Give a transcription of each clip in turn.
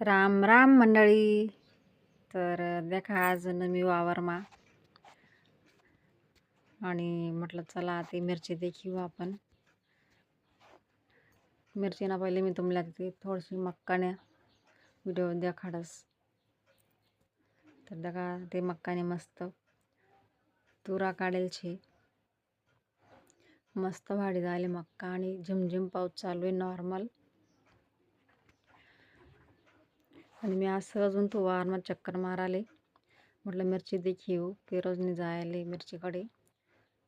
राम राम मंडळी. तर देखा आज मी वावरमा. आणि म्हटलं चला ते मिरची देखील आपण. मिरचीना पहिले मी तुम्हाला तिथे थोडीशी मक्काने व्हिडिओ देखाडस. तर देखा ते मक्काने मस्त तुरा काढेल छे मस्त भाडी झाली मक्का आणि झिमझिम पाऊस चालू आहे नॉर्मल आणि मी असं अजून तो वारमा चक्कर माराले. म्हटलं मिरची देखीव की हो, रोजनी जायले मिरचीकडे.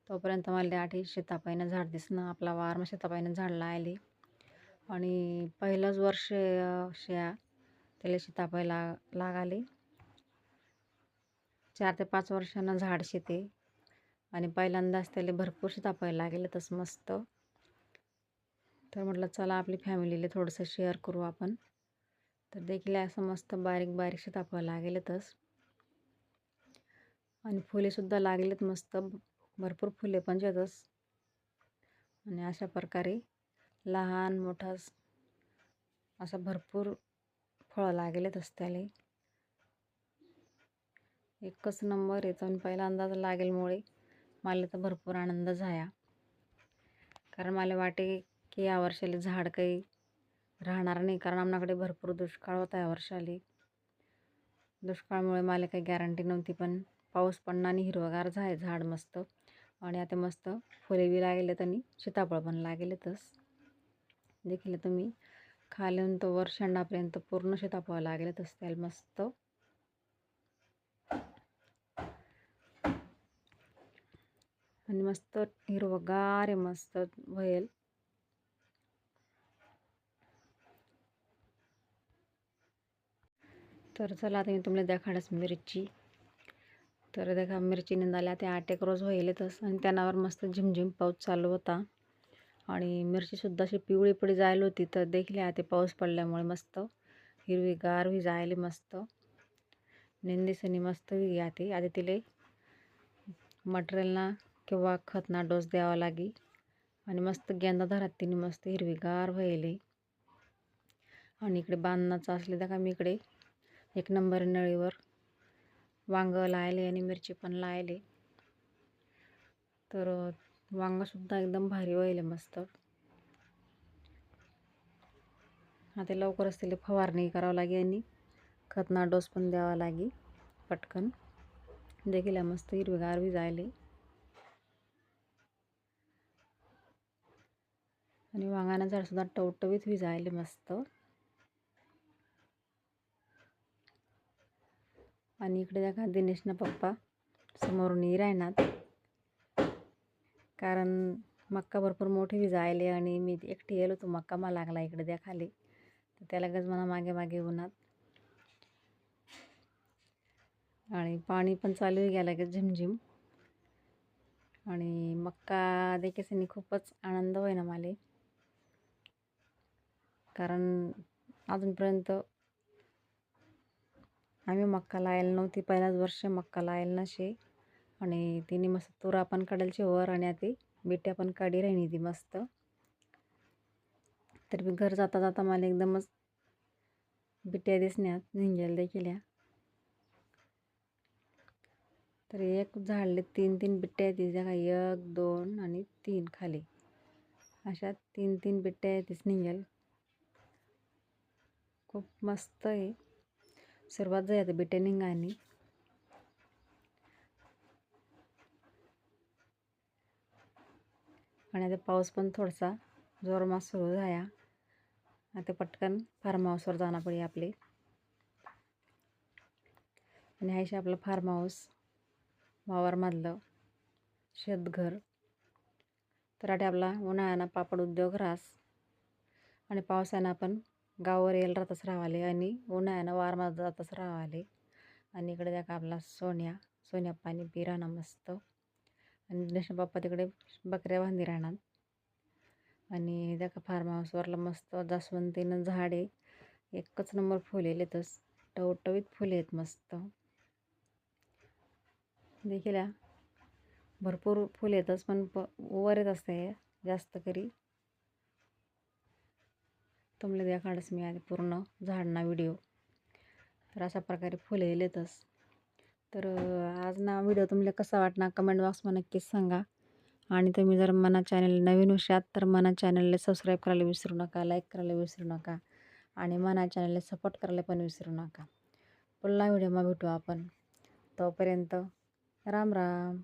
तोपर्यंत मला आठ शेतापाईनं झाड दिसणं आपला वारमा शेतापाईनं झाड लायले. आणि पहिलंच वर्ष शा त्याला सीताफळ ला लागाले. चार ते पाच वर्षांना झाड शेते. आणि पहिल्यांदाच त्याला भरपूर सीताफळ लागेल तसं मस्त. तर म्हटलं चला आपली फॅमिलीला थोडंसं शेअर करू आपण. तर देखील असं मस्त बारीक बारीक सीताफळ लागेलतच. आणि फुलेसुद्धा लागलेत मस्त. भरपूर फुले पण येतच आणि अशा प्रकारे लहान मोठा असं भरपूर फळं लागेलच त्याला. एकच नंबर येतो आणि पहिला अंदाज लागेलमुळे मला तर भरपूर आनंद झाला. कारण मला वाटे की या वर्षाला झाड काही राहणार नाही. कारण आमच्याकडे भरपूर दुष्काळ होता या वर्षाली. दुष्काळामुळे मला काही गॅरंटी नव्हती पण पाऊस पडणं आणि हिरवगार झाय झाड मस्त. आणि आता मस्त फुले बी लागलेत आणि सीताफळ पण लागेलतच. देखील तुम्ही खालून तो वर शेंडापर्यंत पूर्ण सीताफळ लागेलतच. त्याला मस्त आणि मस्त हिरवगार आहे मस्त व्हायल तर चला आता मी तुम्हाला देखाडस मिरची. तर देखा मिरची निंदाल्या त्या आठ एक रोज व्हायलेतच. आणि त्यानावर मस्त झिमझिम पाऊस चालू होता. आणि मिरचीसुद्धा अशी पिवळी पडी जायला होती तर देखील ते पाऊस पडल्यामुळे मस्त हिरवीगार ही जायले मस्त. निंदीसनी मस्त वी आते आधी तिले मटेरियलना किंवा खतना डोस द्यावा लागी. आणि मस्त गेंदा धरात तिने मस्त हिरवीगार व्हायले. आणि इकडे बांधणाचं असले तर का मी इकडे एक नंबर नळीवर वांगं लायले आणि मिरची पण लायले. तर वांगंसुद्धा एकदम भारी व्हायले मस्त. आता लवकरच तिला फवारणी करावं लागे आणि खतना डोस पण द्यावा लागे पटकन. देखील मस्त हिरवीगार बी जायले आणि वांगाना झाडसुद्धा टवटवीत विजायले मस्त. आणि इकडे देखा दिनेशना पप्पा समोरून येई राहणार. कारण मक्का भरपूर मोठी विजायले आणि मी एकटी येलो तो मक्का मला लागला इकडे द्या खाली. तर त्याला गज मला मागे मागे उन्हात. आणि पाणी पण चालू गेला लगेच झिमझिम. आणि मक्का देखेसनी खूपच आनंद होईना मला. कारण अजूनपर्यंत आम्ही मक्का लायला नव्हती पहिलाच वर्ष मक्का लायला नसे आणि तिने मस्त तुरा पण काढायची वर आणि ती बिट्या पण काढी राहिली ती मस्त. तर मी घर जाता जाता मला एकदमच बिट्या दिसण्यात झिंजेल देखील तर एक झाडले तीन तीन बिट्ट्या आहेत तिच्या काही एक दोन आणि तीन खाली. अशा तीन तीन बिट्ट्या येतेच निघेल खूप मस्त आहे. सुरुवात जाय आता आणि. आणि आता पाऊस पण थोडासा जोरमात सुरू झाला. आता पटकन फार्म हाऊसवर जाणं पडे आपले. आणि हायशे आपलं फार्म हाऊस वावरमधलं शेतघर. तर आठ आपला उन्हाळ्यानं पापड उद्योग रास आणि पावसानं आपण गावावर येईल राहतच राहावाले आणि उन्हाळ्यानं वारमा जातच राहावाले आणि इकडे त्या आपला सोन्या सोन्या पाणी पी राहणार मस्त. आणि दर्शन बाप्पा तिकडे बकऱ्या बांधी राहणार आणि त्या फार्म हाऊसवरला मस्त जास्वंतीनं झाडे. एकच नंबर फुलेले येतच टवटवीत फुले आहेत मस्त. देखील भरपूर फुले येतच पण प वर येत असते जास्त करी. तुम्हाला द्या काढस मी आधी पूर्ण झाडना व्हिडिओ तर अशा प्रकारे फुले येतच तर आज ना व्हिडिओ तुम्हाला कसा वाटणार कमेंट बॉक्समध्ये नक्कीच सांगा. आणि तुम्ही जर मना चॅनल नवीन असाल तर मना चॅनलला सबस्क्राईब करायला विसरू नका लाईक करायला विसरू नका आणि मना चॅनलला सपोर्ट करायला पण विसरू नका. पुन्हा व्हिडिओमध्ये भेटू आपण. तोपर्यंत राम राम.